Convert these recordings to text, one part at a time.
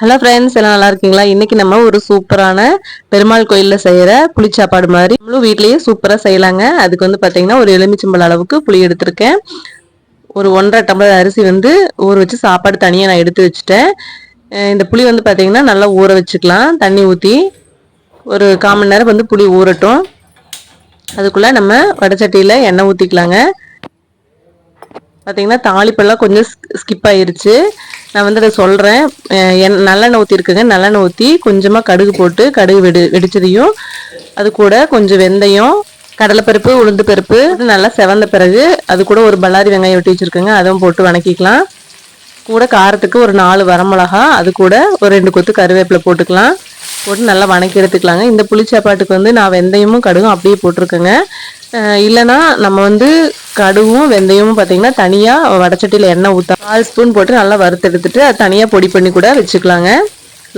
Hello friends எல்லாம் நல்லா இருக்கீங்களா? இன்னைக்கு நம்ம ஒரு சூப்பரான பெருமாள் கோயிலில் செய்கிற புளிச்சாப்பாடு மாதிரி நம்மளும் வீட்லேயே சூப்பராக செய்யலாங்க. அதுக்கு வந்து பார்த்தீங்கன்னா ஒரு எலுமிச்சம்பழ அளவுக்கு புளி எடுத்திருக்கேன். ஒரு ஒன்றரை டம்ளர் அரிசி வந்து ஊற வச்சு சாப்பாடு தனியாக நான் எடுத்து வச்சுட்டேன். இந்த புளி வந்து பார்த்தீங்கன்னா நல்லா ஊற வச்சுக்கலாம். தண்ணி ஊற்றி ஒரு கால் மணி நேரம் வந்து புளி ஊறட்டும். அதுக்குள்ளே நம்ம வடச்சட்டியில் எண்ணெய் ஊற்றிக்கலாங்க பார்த்தீங்கன்னா தாளிப்பெல்லாம் கொஞ்சம் ஸ்கிப் ஆயிருச்சு. நான் வந்து அதை சொல்கிறேன் என் நல்லெண்ணெய் ஊற்றிருக்குங்க நல்லெண்ணெய் ஊற்றி கொஞ்சமாக கடுகு போட்டு கடுகு வெடி வெடிச்சதையும் அது கூட கொஞ்சம் வெந்தயம் கடலைப்பருப்பு உளுந்து பருப்பு நல்லா செவந்த பிறகு அது கூட ஒரு பல்லாரி வெங்காயம் வெட்டி வச்சுருக்கேங்க. அதுவும் போட்டு வணக்கிக்கலாம். கூட காரத்துக்கு ஒரு நாலு வரமிளகா அது கூட ஒரு ரெண்டு கொத்து கருவேப்பிலை போட்டுக்கலாம். போட்டு நல்லா வணக்கி எடுத்துக்கலாங்க. இந்த புளிச்சாப்பாட்டுக்கு வந்து நான் வெந்தயமும் கடுகும் அப்படியே போட்டிருக்கேங்க. இல்லைன்னா நம்ம வந்து கடுகும் வெந்தயமும் பார்த்தீங்கன்னா தனியாக வடச்சட்டியில் எண்ணெய் ஊற்ற நாலு ஸ்பூன் போட்டு நல்லா வறுத்து எடுத்துட்டு அது தனியாக பொடி பண்ணி கூட வச்சுக்கலாங்க.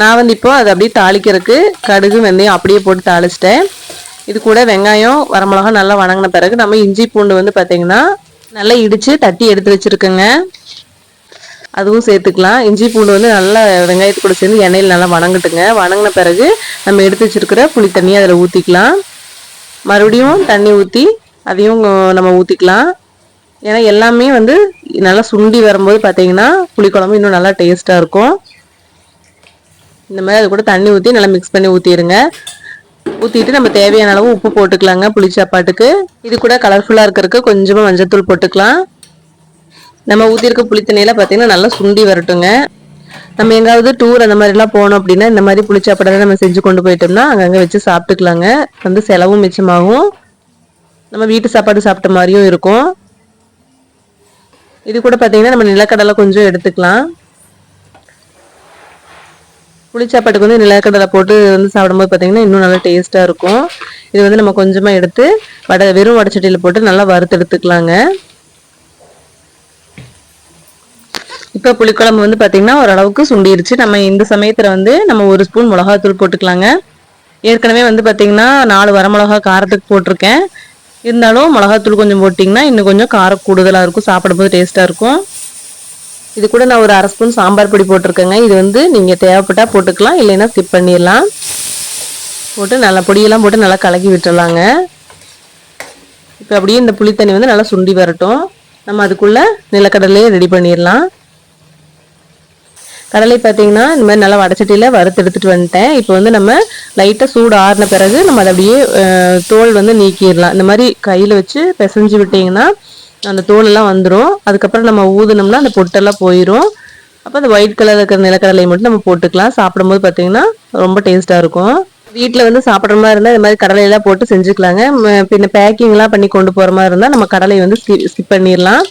நான் வந்து இப்போ அதை அப்படியே தாளிக்கிறதுக்கு கடுகு வெந்தயம் அப்படியே போட்டு தாளிச்சிட்டேன். இது கூட வெங்காயம் வரமிளகா நல்லா வணங்கின பிறகு நம்ம இஞ்சி பூண்டு வந்து பார்த்தீங்கன்னா நல்லா இடித்து தட்டி எடுத்து வச்சுருக்கோங்க. அதுவும் சேர்த்துக்கலாம். இஞ்சி பூண்டு வந்து நல்லா வெங்காயத்து கூட சேர்ந்து எண்ணெயில் நல்லா வணங்கட்டுங்க. வணங்கின பிறகு நம்ம எடுத்து வச்சுருக்கிற புளி தண்ணியை அதில் ஊற்றிக்கலாம் மறுபடியும் தண்ணி ஊற்றி அதையும் நம்ம ஊற்றிக்கலாம் ஏன்னா எல்லாமே வந்து நல்லா சுண்டி வரும்போது பார்த்தீங்கன்னா புளிக்குழம்பு இன்னும் நல்லா டேஸ்ட்டாக இருக்கும். இந்த மாதிரி அது கூட தண்ணி ஊற்றி நல்லா மிக்ஸ் பண்ணி ஊற்றிடுங்க ஊற்றிட்டு நம்ம தேவையான அளவு உப்பு போட்டுக்கலாங்க புளி சாப்பாட்டுக்கு இது கூட கலர்ஃபுல்லாக இருக்கிறதுக்கு கொஞ்சமாக மஞ்சத்தூள் போட்டுக்கலாம். நம்ம ஊற்றிருக்க புளித்தண்ணியில் பார்த்தீங்கன்னா நல்லா சுண்டி வரட்டுங்க. நம்ம எங்காவது டூர் அந்த மாதிரிலாம் போனோம் அப்படின்னா இந்த மாதிரி புளிச்சாப்படை நம்ம செஞ்சு கொண்டு போயிட்டோம்னா அங்கங்கே வச்சு சாப்பிட்டுக்கலாங்க. வந்து செலவும் மிச்சமாகும். நம்ம வீட்டு சாப்பாடு சாப்பிட்ட மாதிரியும் இருக்கும். இது கூட பார்த்தீங்கன்னா நம்ம நிலக்கடலை கொஞ்சம் எடுத்துக்கலாம். புளிச்சாப்பாட்டுக்கு வந்து நிலக்கடலை போட்டு வந்து சாப்பிடும்போது பார்த்தீங்கன்னா இன்னும் நல்லா டேஸ்ட்டாக இருக்கும். இது வந்து நம்ம கொஞ்சமாக எடுத்து வடை வெறும் வடச்சட்டியில் போட்டு நல்லா வறுத்து எடுத்துக்கலாங்க. இப்போ புளிக்குழம்பு வந்து பார்த்திங்கன்னா ஓரளவுக்கு சுண்டிருச்சு. நம்ம இந்த சமயத்தில் வந்து நம்ம ஒரு ஸ்பூன் மிளகாத்தூள் போட்டுக்கலாங்க. ஏற்கனவே வந்து பார்த்திங்கன்னா நாலு வரமிளகா காரத்துக்கு போட்டிருக்கேன். இருந்தாலும் மிளகாத்தூள் கொஞ்சம் போட்டிங்கன்னா இன்னும் கொஞ்சம் காரம் கூடுதலாக இருக்கும். சாப்பிடும்போது டேஸ்ட்டாக இருக்கும். இது கூட நான் ஒரு அரை ஸ்பூன் சாம்பார் பொடி போட்டிருக்கேங்க. இது வந்து நீங்கள் தேவைப்பட்டால் போட்டுக்கலாம் இல்லைன்னா ஸ்கிப் பண்ணிடலாம். போட்டு நல்லா பொடியெல்லாம் போட்டு நல்லா கலக்கி விட்டுடலாங்க. இப்போ அப்படியே இந்த புளித்தண்ணி வந்து நல்லா சுண்டி வரட்டும். நம்ம அதுக்குள்ளே நிலக்கடலையே ரெடி பண்ணிடலாம். கடலை பார்த்தீங்கன்னா இந்த மாதிரி நல்லா வடச்சட்டியில் வறுத்து எடுத்துகிட்டு வந்துட்டேன். இப்போ வந்து நம்ம லைட்டாக சூடு ஆறின பிறகு நம்ம அதை அப்படியே தோல் வந்து நீக்கிடலாம். இந்த மாதிரி கையில் வச்சு பிசைஞ்சு விட்டிங்கன்னா அந்த தோலெல்லாம் வந்துடும் அதுக்கப்புறம் நம்ம ஊதுனோம்னா அந்த பொட்டெல்லாம் போயிடும் அப்போ அந்த ஒயிட் கலர் இருக்கிற நிலக்கடலையை மட்டும் நம்ம போட்டுக்கலாம். சாப்பிடும்போது பார்த்தீங்கன்னா ரொம்ப டேஸ்ட்டாக இருக்கும். வீட்டில் வந்து சாப்பிட்ற மாதிரி இருந்தால் இந்த மாதிரி கடலையெல்லாம் போட்டு செஞ்சுக்கலாங்க. பின்ன பேக்கிங்லாம் பண்ணி கொண்டு போகிற மாதிரி இருந்தால் நம்ம கடலை வந்து ஸ்கிப் பண்ணிடலாம்.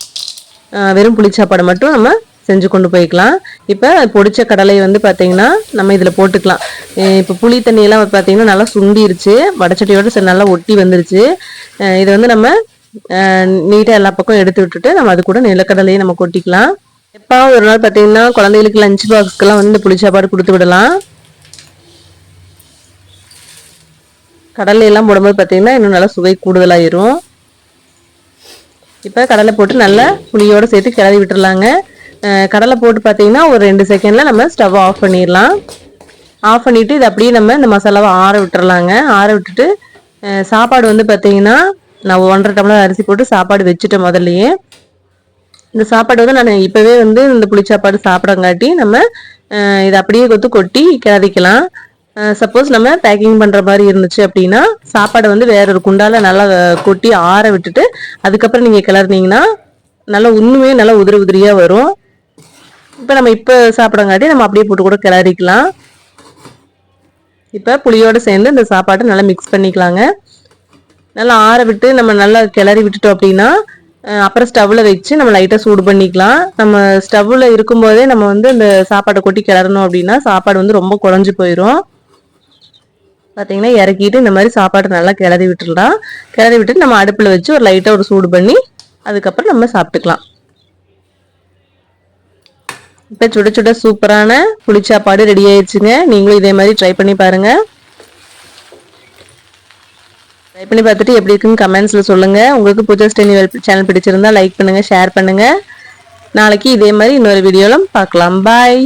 வெறும் புளிச்சாப்பாடு மட்டும் நம்ம செஞ்சு கொண்டு போய்க்கலாம். இப்போ பொடிச்ச கடலை வந்து பார்த்தீங்கன்னா நம்ம இதில் போட்டுக்கலாம். இப்போ புளி தண்ணியெல்லாம் பார்த்தீங்கன்னா நல்லா சுண்டிருச்சு. வடச்சட்டியோட சரி நல்லா ஒட்டி வந்துருச்சு. இதை வந்து நம்ம நீட்டாக எல்லா பக்கம் எடுத்து விட்டுட்டு நம்ம அது கூட நிலக்கடலையும் நம்ம கொட்டிக்கலாம். எப்போ ஒரு நாள் பார்த்தீங்கன்னா குழந்தைகளுக்கு லஞ்ச் பாக்ஸ்க்கெல்லாம் வந்து புளி சாப்பாடு கொடுத்து விடலாம். கடலையெல்லாம் போடும்போது பார்த்தீங்கன்னா இன்னும் நல்லா சுவை கூடுதலாயிரும். இப்போ கடலை போட்டு நல்லா புளியோடு சேர்த்து கிளறி விட்டுடலாங்க கடலை போட்டு பார்த்தீங்கன்னா ஒரு ரெண்டு செகண்டில் நம்ம ஸ்டவ் ஆஃப் பண்ணிடலாம். ஆஃப் பண்ணிவிட்டு இது அப்படியே நம்ம இந்த மசாலாவை ஆற விட்டுறலாங்க. ஆற விட்டுட்டு சாப்பாடு வந்து பார்த்தீங்கன்னா நான் ஒன்றரை டம்ளர் அரிசி போட்டு சாப்பாடு வச்சுட்டேன் முதல்லையே. இந்த சாப்பாடு வந்து நான் இப்போவே வந்து இந்த புளிச்சாப்பாடு சாப்பிடங்காட்டி நம்ம இதை அப்படியே கொத்து கொட்டி கிளறிக்கலாம். சப்போஸ் நம்ம பேக்கிங் பண்ணுற மாதிரி இருந்துச்சு அப்படின்னா சாப்பாடை வந்து வேற ஒரு குண்டால நல்லா கொட்டி ஆற விட்டுட்டு அதுக்கப்புறம் நீங்கள் கிளறினீங்கன்னா நல்லா உண்மையே நல்லா உதிரி உதிரியாக வரும். இப்போ நம்ம இப்போ சாப்பிடங்காட்டி நம்ம அப்படியே போட்டு கூட கிளறிக்கலாம். இப்போ புளியோடு சேர்ந்து இந்த சாப்பாட்டை நல்லா மிக்ஸ் பண்ணிக்கலாங்க. நல்லா ஆற விட்டு நம்ம நல்லா கிளறி விட்டுட்டோம் அப்படின்னா அப்புறம் ஸ்டவ்வில் வச்சு நம்ம லைட்டாக சூடு பண்ணிக்கலாம். நம்ம ஸ்டவ்வில் இருக்கும்போதே நம்ம வந்து இந்த சாப்பாட்டை கொட்டி கிளறணும் அப்படின்னா சாப்பாடு வந்து ரொம்ப குழஞ்சி போயிடும் பார்த்தீங்கன்னா இறக்கிட்டு இந்த மாதிரி சாப்பாடு நல்லா கிளறி விட்டுடலாம். கிளறி விட்டுட்டு நம்ம அடுப்பில் வச்சு ஒரு லைட்டாக ஒரு சூடு பண்ணி அதுக்கப்புறம் நம்ம சாப்பிட்டுக்கலாம். இப்போ சுட சுட சூப்பரான புளிச்சாப்பாடு ரெடி ஆயிடுச்சுங்க. நீங்களும் இதே மாதிரி ட்ரை பண்ணி பாருங்க. ட்ரை பண்ணி பார்த்துட்டு எப்படி இருக்குன்னு கமெண்ட்ஸில் சொல்லுங்கள் உங்களுக்கு பூஜா ஸ்டெனி சேனல் பிடிச்சிருந்தா லைக் பண்ணுங்கள் ஷேர் பண்ணுங்கள் நாளைக்கு இதே மாதிரி இன்னொரு வீடியோவில் பார்க்கலாம். பாய்